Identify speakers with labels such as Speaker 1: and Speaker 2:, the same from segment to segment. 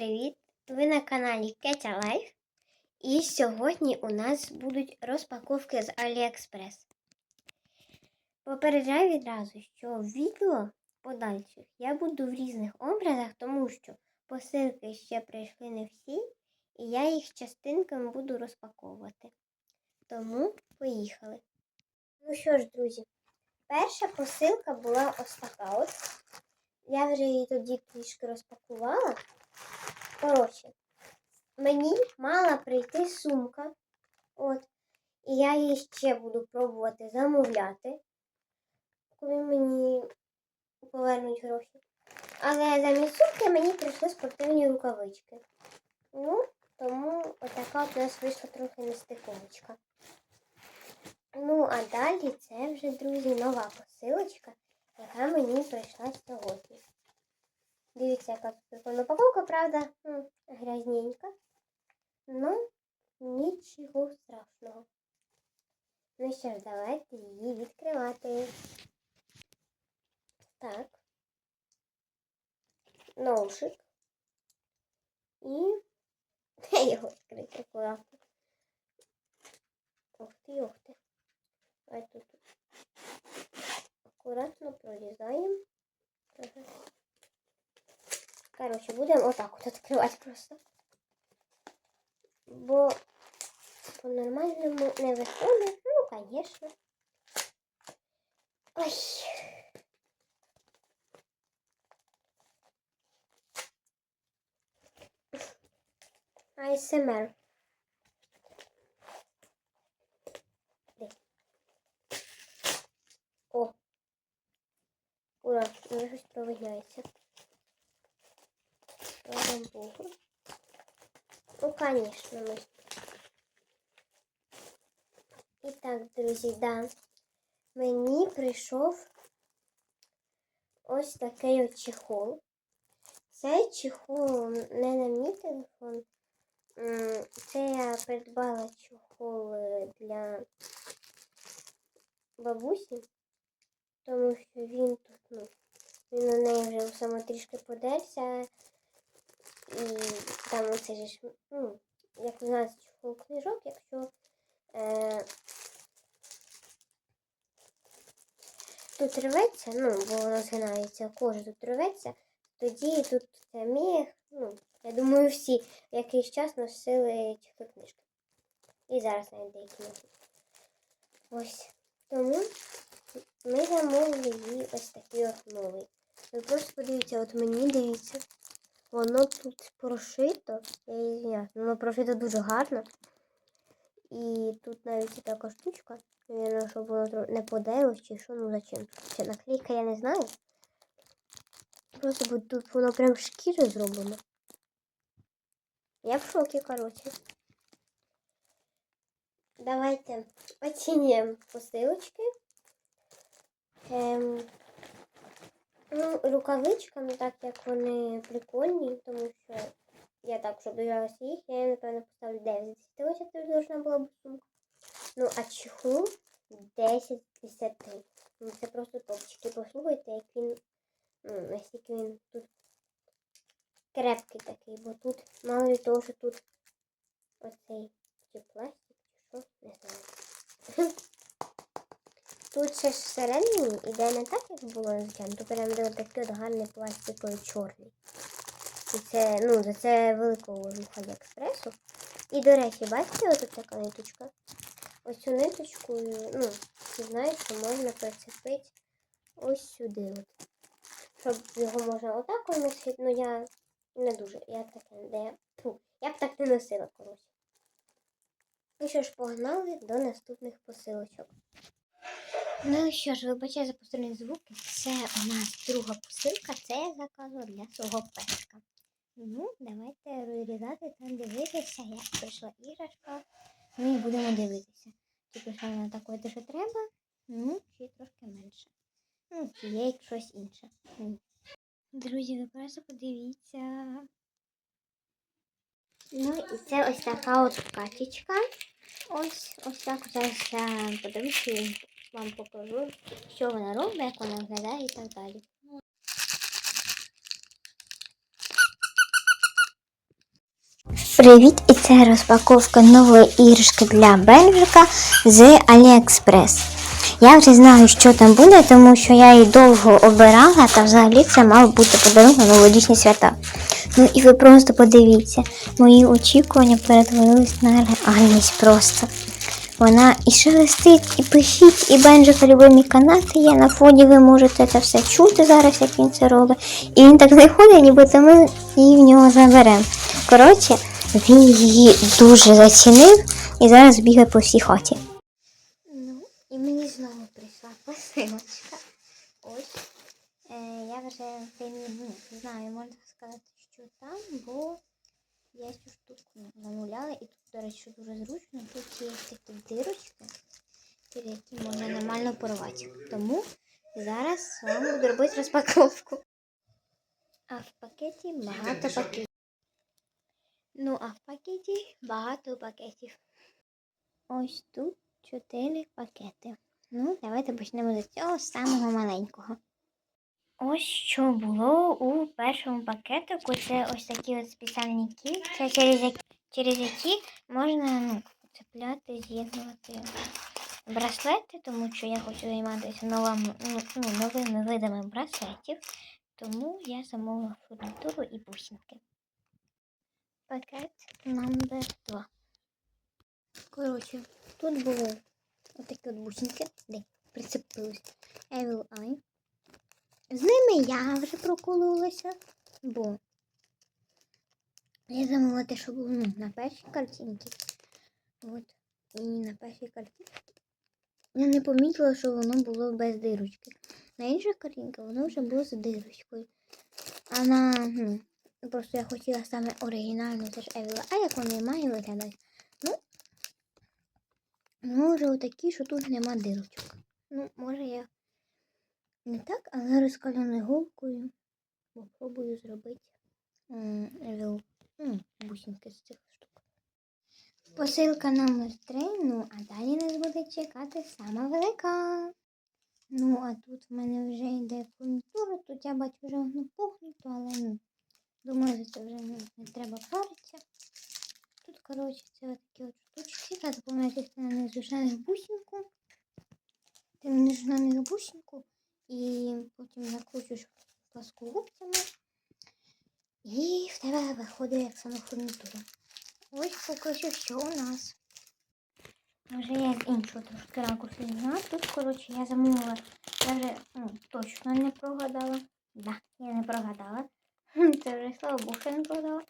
Speaker 1: привіт! Ви на каналі Кетя Лайф. І сьогодні у нас будуть розпаковки з AliExpress. Попереджаю відразу, що відео подальших я буду в різних образах, тому що посилки ще прийшли не всі, і я їх частинками буду розпаковувати. Тому поїхали. Ну що ж, друзі, перша посилка була ось така от. Я вже її тоді трішки розпакувала. Коротше, мені мала прийти сумка. От. І я її ще буду пробувати замовляти, коли мені повернуть гроші. Але замість сумки мені прийшли спортивні рукавички. Ну, тому отака от у нас вийшла трохи нестиковочка. Ну, а далі це вже, друзі, нова посилочка, яка мені прийшла сьогодні. Дивіться, яка тут упаковка, правда, грязненька. Ну, нічого страшного. Ну що ж, давайте її відкривати. Так. Ножик. І його відкрити акуратно. Ух ти, ух ти. Ай тут. Акуратно прорізаємо. Короче, будемо отак от відкривати просто. Бо по-нормальному не виходить. Ну, звісно. Ой. ASMR. О. Ура, щось провиняється. Слава Богу. Ну, конечно, мы. І так, друзі, да. Мені прийшов ось такий от чехол. Цей чехол не на мій телефон. Це я придбала чехол е, для бабусі, тому що він тут, ну, він на неї вже саме трішки подерся. І там оце ж, ну, як нас чехол книжок, якщо е, тут рветься, ну, бо воно згинається, кожа тут рветься, тоді тут міг, ну, я думаю, всі якийсь час носили чехли книжки. І зараз навіть деякі носять. Ось. Тому ми замовили її ось такий от новий. Ви просто подивіться, от мені дивіться. Воно тут прошито, я извиняюсь, воно прошито дуже гарно. І тут навіть є така штучка, Навірно, щоб воно не подерлось чи що, ну зачем. Це наклейка, я не знаю. Просто бо тут воно прям шкіри зроблено. Я в шокі, коротше. Давайте оцінюємо посилочки. Ем, Ну, рукавичками, так як вони прикольні, тому що я так, щоб дивилася їх, я напевно, поставлю 9 з 10. Ось це должна була бути сумка. Ну, а чехлу 10 з 10. Ну, це просто топчики. Послухайте, як він, ну, наскільки він тут крепкий такий, бо тут, мало від того, що тут оцей чи пластик, чи що, не знаю. Тут ще ж всередині іде не так, як було звичайно, тут прям такий от гарний пластиковий чорний. І це, ну, за це великого вуха експресу. І, до речі, бачите, ось така ниточка? Ось цю ниточку, ну, ви знаєте, можна прицепити ось сюди. От. Щоб його можна отак от носити, ну я не дуже. Я так не де. Фу, я б так не носила, коротше. Ну що ж, погнали до наступних посилочок. Ну що ж, вибачаю за посторонні звуки. Це у нас друга посилка, це я заказувала для свого песка. Ну, давайте розрізати та дивитися, як прийшла іграшка. Ну і будемо дивитися. Чи прийшла вона такою, що треба, ну, чи трошки менше. Ну, чи є щось інше. Друзі, ви просто подивіться. Ну, і це ось така от качечка. Ось, ось так зараз я подивлюся і вам покажу, що вона робить, як вона виглядає і так далі. Привіт! І це розпаковка нової іграшки для Бенжика з AliExpress. Я вже знаю, що там буде, тому що я її довго обирала, та взагалі це мав бути подарунок на новорічні свята. Ну і ви просто подивіться, мої очікування перетворились на реальність просто. Вона і шелестить, і пишіть, і Бенжика любимі канати є на фоні, ви можете це все чути зараз, як він це робить. І він так заходить, нібито ми її в нього заберемо. Коротше, він її дуже зацінив і зараз бігає по всій хаті. Ну, і мені знову прийшла посилочка. Ось. Е, я вже не знаю, можна сказати, що там, бо я цю штуку замовляла, і тут, до речі, дуже зручно. Тут є такі дирочки, через які можна нормально порвати. Тому зараз вам буду робити розпаковку. А в пакеті багато пакетів. Ну, а в пакеті багато пакетів. Ось тут чотири пакети. Ну, давайте почнемо з цього самого маленького. Ось що було у першому пакетику. Це ось такі от спеціальні кільця, через які, через які можна ну, цепляти, з'єднувати браслети, тому що я хочу займатися новими, ну, ну, новими видами браслетів. Тому я замовила фурнітуру і бусинки. Пакет номер 2. Коротше, тут були отакі от бусинки, де прицепились Evil Eye. З ними я вже прокололася, бо я замовила те, що було ну, на першій картинці. От. І на першій картинці я не помітила, що воно було без дирочки. На інших картинках воно вже було з дирочкою. А на, ну, просто я хотіла саме оригінальну, це ж Евіла, а як вони має виглядати. Ну, може отакі, що тут нема дирочок. Ну, може я не так, але розкаленою голкою попробую зробити ну, бусинки з цих штук. Посилка номер 3, ну, а далі нас буде чекати сама велика. Ну, а тут в мене вже йде фурнітура, тут я бачу вже воно пухнуто, але ну, думаю, це вже ну, не треба паритися. Тут, коротше, це отакі от штучки. Треба запам'ятати, ти нанесеш на них бусинку. Ти нанесеш на них бусинку і потім накручуєш пласкогубцями. І в тебе виходить як саме фурнітура. Ось поки що, у нас. Вже я з трошки ракурсу зняла. Тут, коротше, я замовила. Я вже ну, точно не прогадала. Да, я не прогадала. Це вже слава Богу, що не прогадала.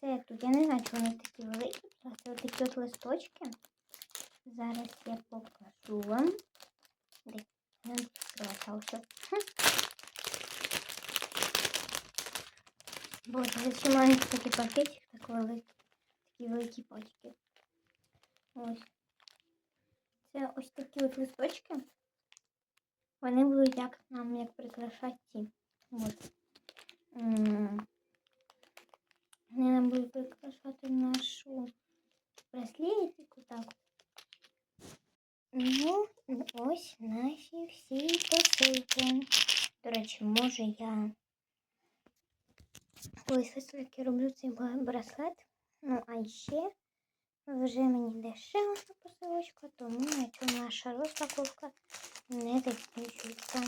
Speaker 1: Це тут, я не знаю, чи вони такі великі. Це такі от листочки. Зараз я покажу вам. Де? Не відкривається ось. Хм. Боже, я ще маленький такий пакетик, так великий. Такі великі пачки. Ось. Це ось такі от листочки. Вони будуть як нам як прикрашати ці. М. Вони нам будуть прикрашати нашу браслетику. Так. Ну, ось наші всі посилки. До речі, може я колись все-таки роблю цей браслет. Ну, а ще вже мені дешева посилочка, тому на цьому наша розпаковка не закінчується.